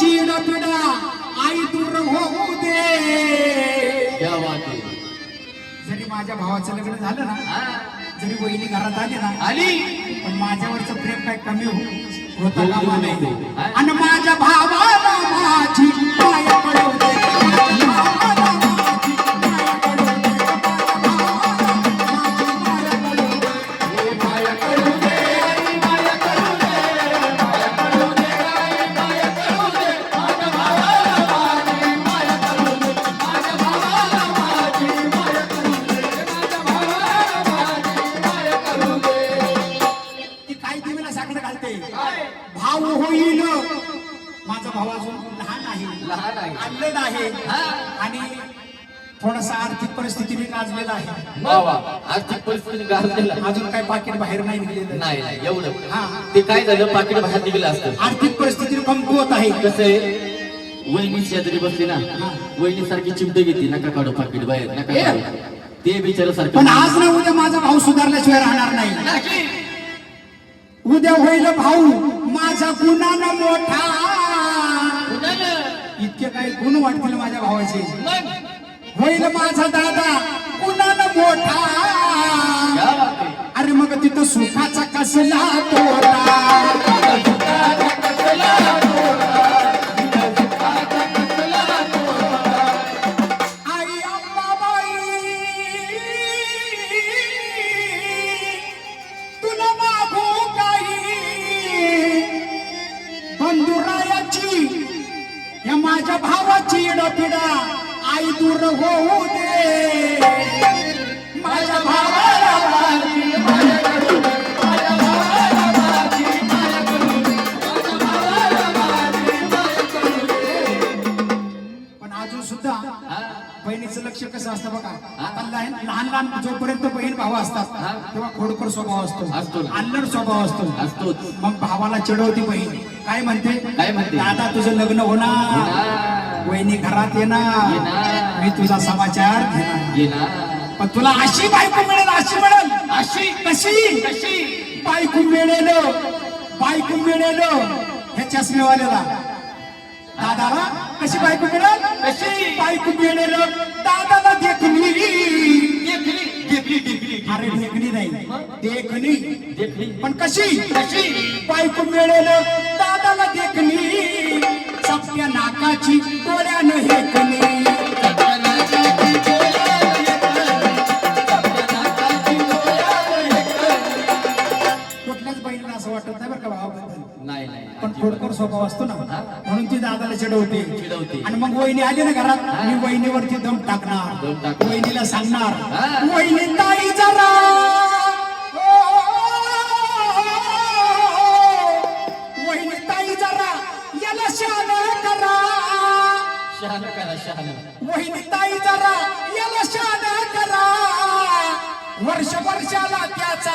चिडपिडा आई दूर होऊ दे. जरी माझ्या भावाचं लग्न झालं ना जरी वहिनी घरात आली ना आली. पण माझ्यावरचं प्रेम काय कमी होऊ? होता आणि माझ्या भाव साखर घालते? भाव होईल. माझा भाव अजून लहान आहे. लहान आहे. अल्लड आहे. हा. आणि थोडासा आर्थिक परिस्थितीने गाजलेला आहे. वा वा, आर्थिक परिस्थिती गाजलेला अजून काय पाकिट बाहेर नाही निघलेलं. नाही नाही. एवढं. हा. ते काय झालं? पाकिट बाहेर निघलं असतं. आर्थिक परिस्थिती कमकुवत आहे. कसं आहे? वहिनी शेजारी बसली ना. वहिनी सारखी चिमटे घेते. नका काढू पाकिट बाहेर. नका. काढू. ते बिचार पण सारखं आज ना उद्या माझा भाऊ सुधारल्याशिवाय राहणार नाही. उद्या होईल भाऊ माझा गुन्हा मोठा? इतके काही गुण वाटतील माझ्या भावाचे? होईल माझा दादा गुन्हा मोठा. अरे मग तिथं सुखाचा कसला तोटा भावाची पिढा आई दूर होऊ दे. बहिणीचं लक्ष कसं असतं बघा? आता लहान लहान लहान जोपर्यंत बहीण भाऊ असतात. तेव्हा खोडकर स्वभाव असतो. असतो. अल्लड स्वभाव असतो. असतोच मग भावाला चिडवती बहीण. काय म्हणते? काय म्हणते? दादा तुझं लग्न होणार. वहिनी घरात येणार. मी तुझा समाचार घेणार. ये ना पण तुला अशी बायको मिळेल अशी मिळेल. अशी? कशी? कशी? बायको मिळेल. बायको मिळेल. हे चष्मेवाल्याला दादाला कशी बायको मिळेल? कशी? बायको मिळेल? दादाला देखणी. देखली देखली देखली अरे देखणी नाही. देखणी. देखली पण कशी? कशी? बायको मिळेल. दादाला देखणी. सप्या नाकाची डोळ्यानं हेकणी. कुठल्याच बहिणीला असं वाटत नाही बरं का भावाबद्दल. नाही नाही पण खोडकर स्वभाव असतो ना. म्हणून ती दादाला चिडवते. चिडवते. आणि मग वहिनी आली ना घरात मी वहिनीवरती दम दम टाकणार. टाकणार. वहिनीला सांगणार. हा. वहिनी ताई जरा. वहिनी ताई जरा. याला शान करा. शहाणा करा शहाणा. वहिनी ताई जरा. याला शान करा. वर्ष वर्षाला त्याचा